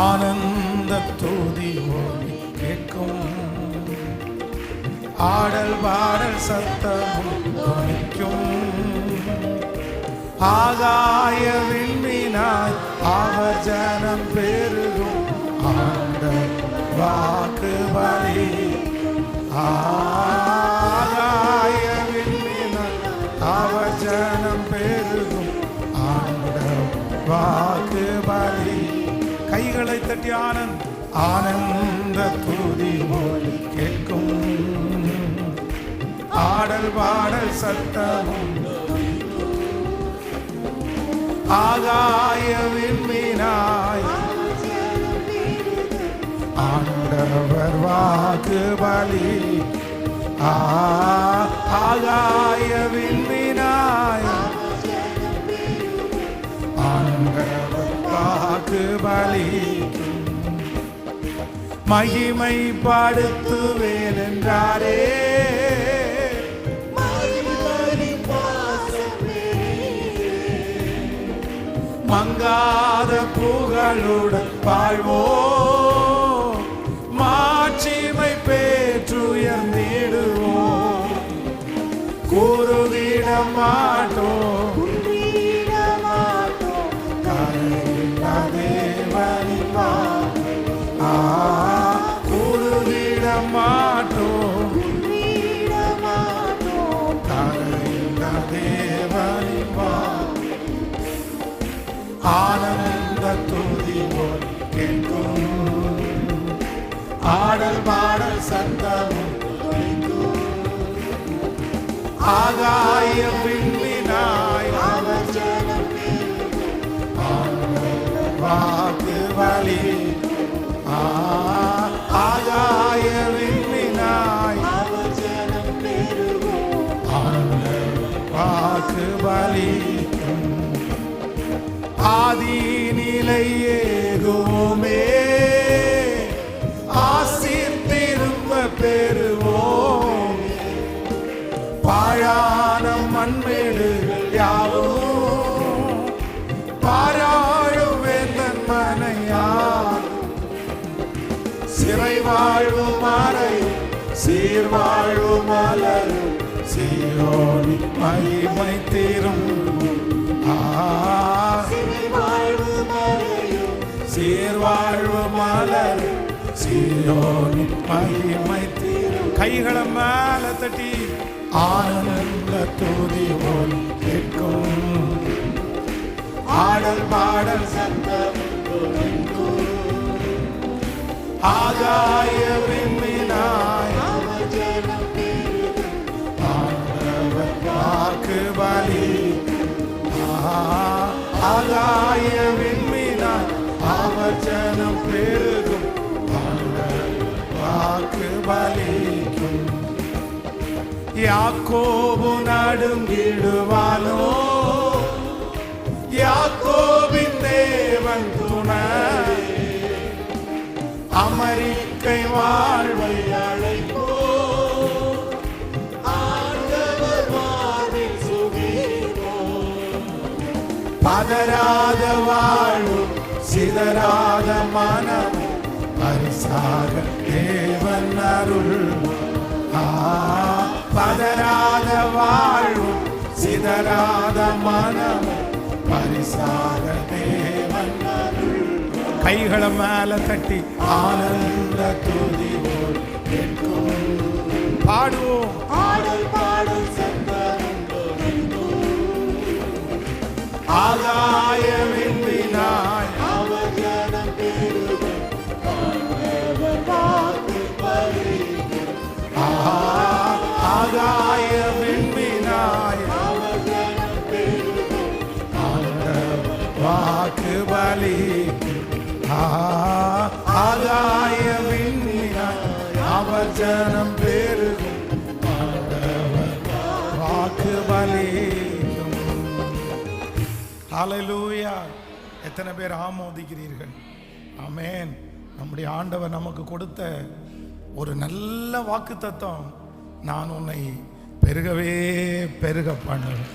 ஆனந்த தூதி ஒலி கேட்கும். ஆடல் பாடல் சத்தமும் துணிக்கும். ஆகாய விண்மினாய் அவர் ஜனம் பெருகும். ஆண்ட வாக்கு பலி ஆகாய விண்மினாய் அவர் ஜனம் பெருகும். ஆண்ட வா கைகளை தட்டி ஆனந்த். ஆனந்த துதி மொழி கேட்கும். ஆடல் பாடல் சத்தமும். ஆகாய விண்மினாய். ஆண்டவர் வாக்கு பலி. ஆ, ஆகாய மகிமை படுத்துவேன் என்றாரே மங்காத புகழுடன் வாழ்வோ. மாட்சிமை பேற்றுயர்ந்திடுவோ கூறுதிட மாட்டோம் கரையில்லா தேவனின் கரையில்லா ஆனந்த துதி கேட்கும். ஆடல் பாடல் சத்தமும் ஆகாய விண்மினாய் அவர் வாக்கு ஆ, வாக்கு ஆதி நிலையேகுமே ஆசிர் திரும்ப பெறுவோம் பாழான மண்மேடு யாவும். பாராழும் வேந்தன் மனையார். சிறை வாழும் மறை சீர் வாழும் மலரும் சீரோனி மகிமை தீரும். சீர்வாழ்வு மலர். சீரோனி மகிமை தீரும். கைகளை மேல தட்டி. ஆனந்த துதி போல் கேட்கும். ஆடல் பாடல் சத்தம் ஆகாய ஆகாய விண்மினாய் அவர் பெருகும். வாக்கு பலிக்கும் யாக்கோபு நடுங்கிடுவானோ யாக்கோபின் தேவன் துணை. அமெரிக்கை வா பதராத வாழும் சிதறாத மனம். பரிசாக தேவன் அருள் பதராத வாழும் சிதறாத மனம். பரிசாக தேவன் அருள் கைகளை மேல தட்டி ஆனந்த துதி கேட்கும். பாடுவோம். ஆடல் பாடும் ஆகாய விண்மினாய் அவர் ஜனம் பெருகும் ஆண்டவர் வாக்கு பலிக்கும் ஆஹா, ஆகாய பெருகும். வாக்கு பலி ஹலலூயா எத்தனை பேர் ஆமோதிக்கிறீர்கள்? அமேன் நம்முடைய ஆண்டவர் நமக்கு கொடுத்த ஒரு நல்ல வாக்கு தத்துவம் நான் உன்னை பெருகவே பெருக பண்ணுவேன்.